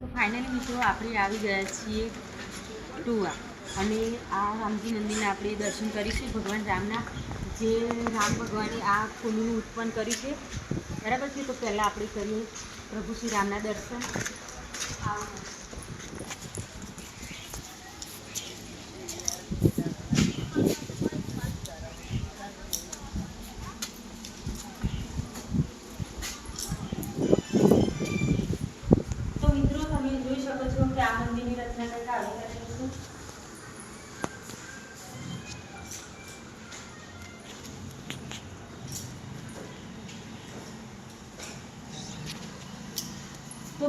Finally મિત્રો આપણે આવી ગયા છીએ ટુવા અને આ રામજી મંદિરના આપણે દર્શન કરીશું. ભગવાન રામના જે રામ ભગવાને આ કુંડનું ઉત્પન્ન કર્યું છે. બરાબર છે? તો પહેલાં આપણે કરીએ પ્રભુ શ્રી રામના દર્શન. આવો.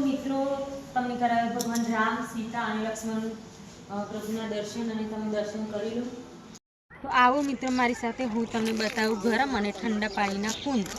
મિત્રો, તમને કરાવે ભગવાન રામ, સીતા અને લક્ષ્મણ પ્રભુના દર્શન અને તમે દર્શન કરી લો. તો આવો મિત્રો, મારી સાથે હું તમને બતાવું ગરમ અને ઠંડા પાણીના કુંડ.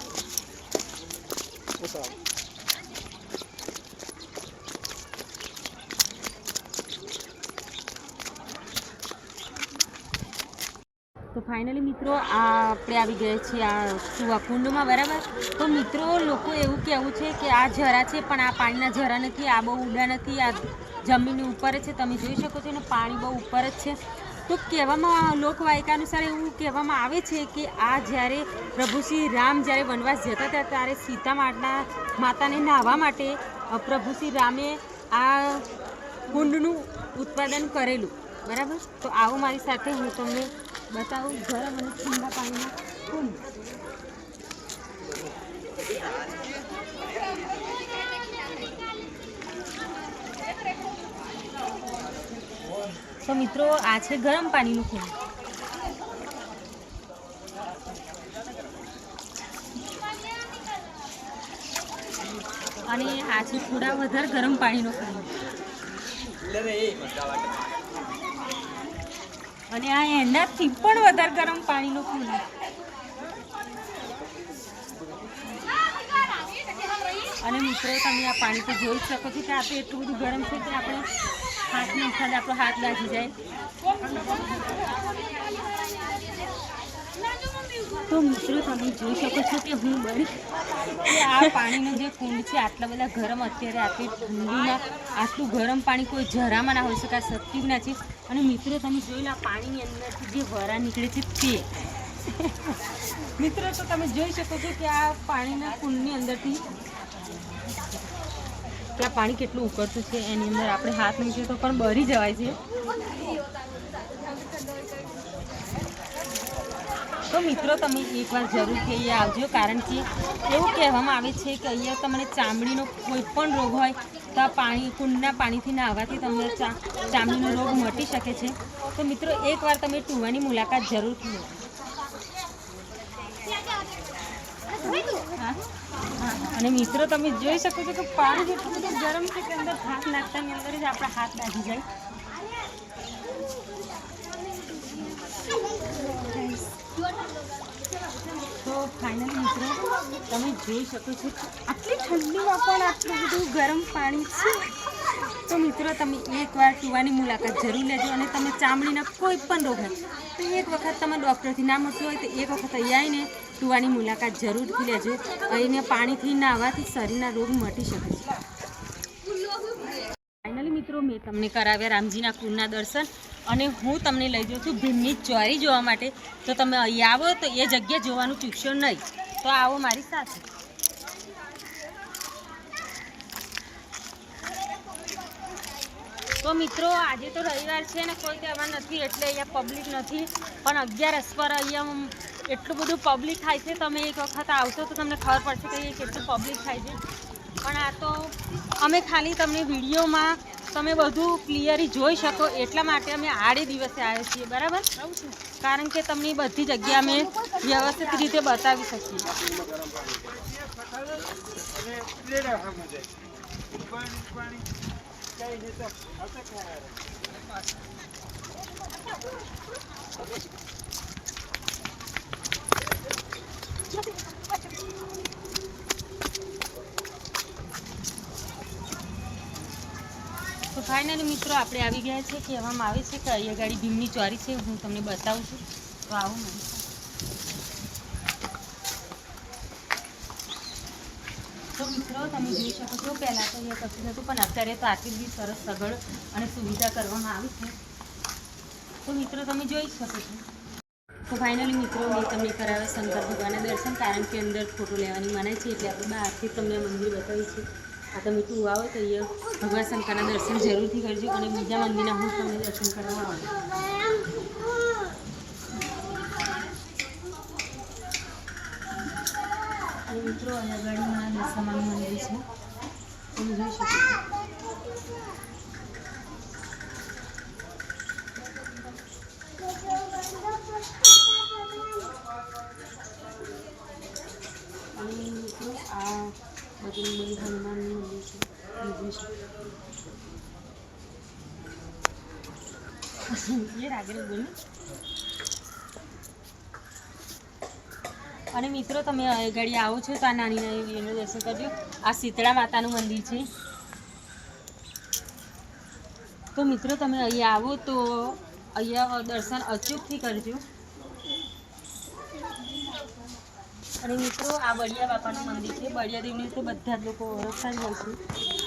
તો ફાઇનલી મિત્રો, આ આપણે આવી ગયા છીએ આ સુવા કુંડમાં, બરાબર? તો મિત્રો, લોકો એવું કહેવું છે કે આ ઝરા છે, પણ આ પાણીના ઝરા નથી, આ બહુ ઊંડા નથી, આ જમીનની ઉપર છે. તમે જોઈ શકો છો ને, પાણી બહુ ઉપર જ છે. તો કહેવામાં, લોકવાયકા અનુસાર એવું કહેવામાં આવે છે કે આ જ્યારે પ્રભુ શ્રી રામ જ્યારે વનવાસ જતા હતા, ત્યારે સીતા માતા માતાને નાહવા માટે પ્રભુ શ્રી રામે આ કુંડનું ઉત્પાદન કરેલું. બરાબર? તો આવો મારી સાથે હું તમને બતાવું, ગરમ અને ઠંડા પાણીમાં કુંડ તો મિત્રો, આ છે ગરમ પાણીનું કુંડ અને આ છે થોડા વધારે ગરમ પાણીનો કુંડ અને આ એનાથી પણ વધારે ગરમ પાણીનો કુંડ અને મિત્રો, તમે આ પાણી તો જોઈ શકો છો કે આ તો એટલું બધું ગરમ છે કે આપણે હાથ ઉઠાડે આપણો હાથ લાગી જાય. તો મિત્રો, તમે જોઈ શકો છો કે હું બની આ પાણીનો જે કુંડ છે, આટલા બધા ગરમ, અત્યારે આટલી ઠંડીમાં આટલું ગરમ પાણી કોઈ જરામાં ના હોઈ શકે, આ સત્ય જ ના છે. અને મિત્રો તમે જોઈ લો પાણીની અંદરથી જે વરા નીકળે છે તે. મિત્રો તો તમે જોઈ શકો છો કે આ પાણીના કુંડની અંદરથી કે આ પાણી કેટલું ઉકળતું છે, એની અંદર આપણે હાથ મૂકીએ તો પણ બરી જવાય છે. તો મિત્રો તમે એકવાર જરૂરથી અહીંયા આવજો, કારણ કે એવું કહેવામાં આવે છે કે અહીંયા તમને ચામડીનો કોઈ પણ રોગ હોય તો પાણી, કુંડના પાણીથી નાહવાથી તમને ચામડીનો રોગ મટી શકે છે. તો મિત્રો, એકવાર તમે ટુવાની મુલાકાત જરૂરથી લો. અને મિત્રો, તમે જોઈ શકો છો કે પાણી જેટલું બધું ગરમ છે કે અંદર હાથ નાખતાની અંદર જ આપણા હાથ નાખી જાય તો ફાઇનલી મિત્રો, તમે જોઈ શકો છો આટલી ઠંડીમાં પણ આટલું બધું ગરમ પાણી છે. તો મિત્રો, તમે એકવાર પીવાની મુલાકાત જરૂર લેજો અને તમે ચામડીના કોઈ પણ રોગ હોય તો એક વખત તમે ડૉક્ટરથી ના મળતું હોય તો એક વખત અહીંયા આવીને ટુવાની મુલાકાત જરૂરથી લેજો. અહીંને પાણીથી નાહવાથી શરીરના રોગ મટી શકે છે. મિત્રો, મેં તમને કરાવ્યા રામજીના કુંડના દર્શન અને હું તમને લઈ જાઉં છું ભીમની ચોરી જોવા માટે. તો તમે અહીં આવો, તો એ જગ્યા જોવાનું ચૂકશો નહીં. તો આવો મારી સાથે. તો મિત્રો, આજે તો રવિવાર છે ને, કોઈ તહેવાર નથી, એટલે અહીંયા પબ્લિક નથી. પણ અગિયારસ પર અહીંયા એટલું બધું પબ્લિક થાય છે, તમે એક વખત આવશો તો તમને ખબર પડશે કે કેટલું પબ્લિક થાય છે. પણ આ તો અમે ખાલી તમને વિડીયોમાં તમે બધું ક્લિયરી જોઈ શકો. એટલા માટે અમે આડે દિવસે આવ્યા છીએ, બરાબર? કારણ કે તમને બધી જગ્યા અમે વ્યવસ્થિત રીતે બતાવી શકીએ. તો ફાઇનલી મિત્રો આપણે આવી ગયા છે કહેવામાં આવે છે કે અહીંયા ગાડી ભીમની ચોરી છે, હું તમને બતાવું છું. તો આવું તો મિત્રો, તમે જોઈ શકો છો, પહેલાં તો અહીંયા કશું નહોતું, પણ અત્યારે તો આટલી બધી સરસ સગવડ અને સુવિધા કરવામાં આવી છે. તો મિત્રો, તમે જોઈ શકો છો. તો ફાઇનલી મિત્રો, મેં તમને કરાવ્યા શંકર ભગવાનના દર્શન, કારણ કે અંદર ફોટો લેવાની મનાય છે, એટલે આપણે બહારથી તમને મંદિર બતાવી છે આ તમે તું આવો તો અહીંયા ભગવાન શંકરના દર્શન જરૂરથી કરજો અને બીજા મંદિરના હું તમને દર્શન કરવા આવું. અને મિત્રો, અહીંયા ગાડીમાં દશામાનું મંદિર છે. તમે જોઈ શકો છો. અને મિત્રો, આ બજરંગબલી હનુમાનનું મંદિર છે તમે જોઈ શકો એ આગળ બોલો અને મિત્રો, તમે ઘડી આવો છો તો આ નાની નાની દર્શન કરજો. આ શીતળા માતાનું મંદિર છે. તો મિત્રો, તમે અહીંયા આવો તો અહીંયા દર્શન અચૂકથી કરજો. અને મિત્રો, આ બળિયા બાપાનું મંદિર છે. બળિયા દેવને તો બધા જ લોકો ઓળખતા જ હોય છે.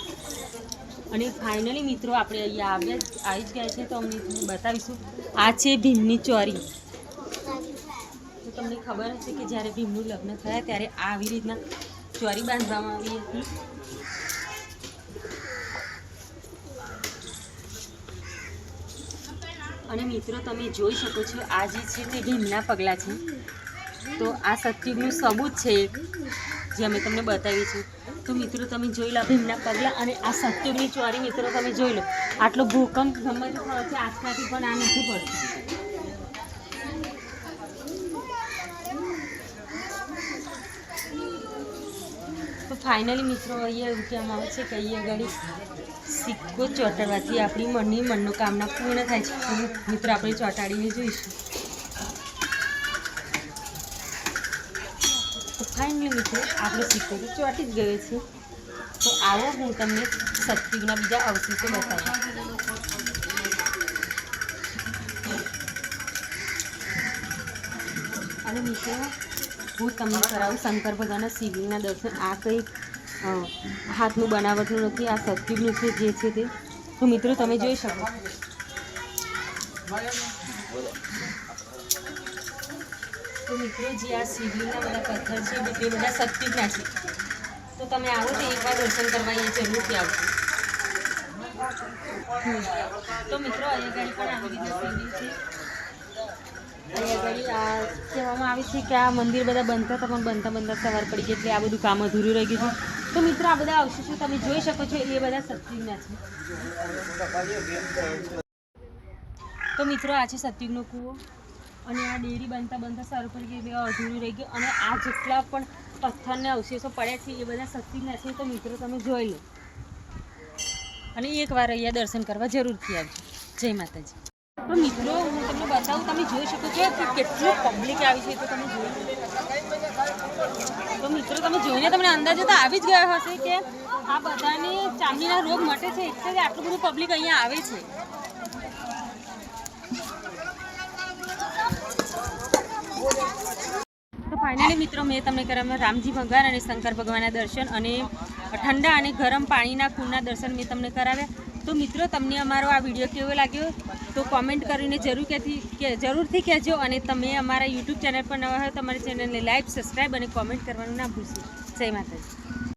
અને ફાઇનલી મિત્રો આપણે અહીંયા આવ્યા આવી જ ગયા છે તો અમને બતાવીશું. આ છે ભીમની ચોરી. તો તમને ખબર હશે કે જ્યારે ભીમનું લગ્ન થયા ત્યારે આવી રીતના ચોરી બાંધવામાં આવી હતી. અને મિત્રો તમે જોઈ શકો છો, આ જે છે તે ભીમના પગલાં છે. તો આ સત્યુગનું સબૂત છે જે અમે તમને બતાવીશું તો મિત્રો તમે જોઈ લો ભીમના પગલાં અને આ સત્યુગની ચોરી મિત્રો તમે જોઈ લો. આટલો ભૂકંપ ગમે તે થયો છે આજકાલથી પણ આ નથી પડતું. તો ફાઇનલી મિત્રો અહીંયા એવું કહેવામાં આવે છે કે અહીંયા ઘડી સિક્કો ચોંટાડવાથી આપણી મનની મનોકામના પૂર્ણ થાય છે. મિત્રો આપણે ચોંટાડીને જોઈશું. ફાઇનલી મિત્રો, આપણે સિક્કો ચોંટી જ ગયો છે તો આવો હું તમને સત્યુગના બીજા અવશેષો બતાવું. અને મિત્રો, હું તમને કરાવું શંકર ભગવાનના શિવલિંગના દર્શન. આ કંઈ હાથનું બનાવટનું નથી, આ સત્યુગનું છે, જે છે તે. તો મિત્રો, તમે જોઈ શકો. તો મિત્રો જે આ શિવલિંગના બધા પથ્થર છે એ બધા શક્તિના છે. તો તમે આવો તો એકવાર દર્શન કરવા અહીંયા જરૂરથી હમ. તો મિત્રો અહીંયા પણ આવી રીતે શિવલિંગ છે. કહેવામાં આવે છે કે આ મંદિર બધા બનતા હતા, પણ બનતા બનતા સવાર પડી ગઈ એટલે આ બધું કામ અધૂરું રહી ગયું છે. તો મિત્રો આ બધા અવશેષો તમે જોઈ શકો છો, એ બધા સત્યુગના છે. તો મિત્રો આ છે સત્યુગનો કૂવો. અને આ ડેરી બનતા બનતા સવાર પડી ગઈ એટલે અધૂરું રહી ગયું. અને આ જેટલા પણ પથ્થરને અવશેષો પડ્યા છે, એ બધા શક્તિ છે. તો મિત્રો, તમે જોઈ લો. અને એકવાર અહીંયા દર્શન કરવા જરૂરથી આવજો. જય માતાજી. તો મિત્રો, હું તમને બતાવું, તમે જોઈ શકો છો કે કેટલું પબ્લિક આવી છે, તો તમે જોઈ. તો મિત્રો, તમે જોઈને તમને અંદાજો તો આવી જ ગયો હશે કે આ બધાને ચામડીના રોગ મટે છે, એટલે જ આટલું બધું પબ્લિક અહીંયા આવે છે. ફાઇનલી મિત્રો મેં તમને કરાવ્યા રામજી ભગવાન અને શંકર ભગવાનના દર્શન અને ઠંડા અને ગરમ પાણીના કુંડના દર્શન મેં તમને કરાવ્યા. તો મિત્રો, તમને અમારો આ વીડિયો કેવો લાગ્યો? તો કોમેન્ટ કરીને જરૂર કે જરૂરથી કહેજો અને તમે અમારા યુટ્યુબ ચેનલ પર નવા હોય તો અમારી ચેનલને લાઈક સબસ્ક્રાઈબ અને કોમેન્ટ કરવાનું ના ભૂલશો. જય માતાજી.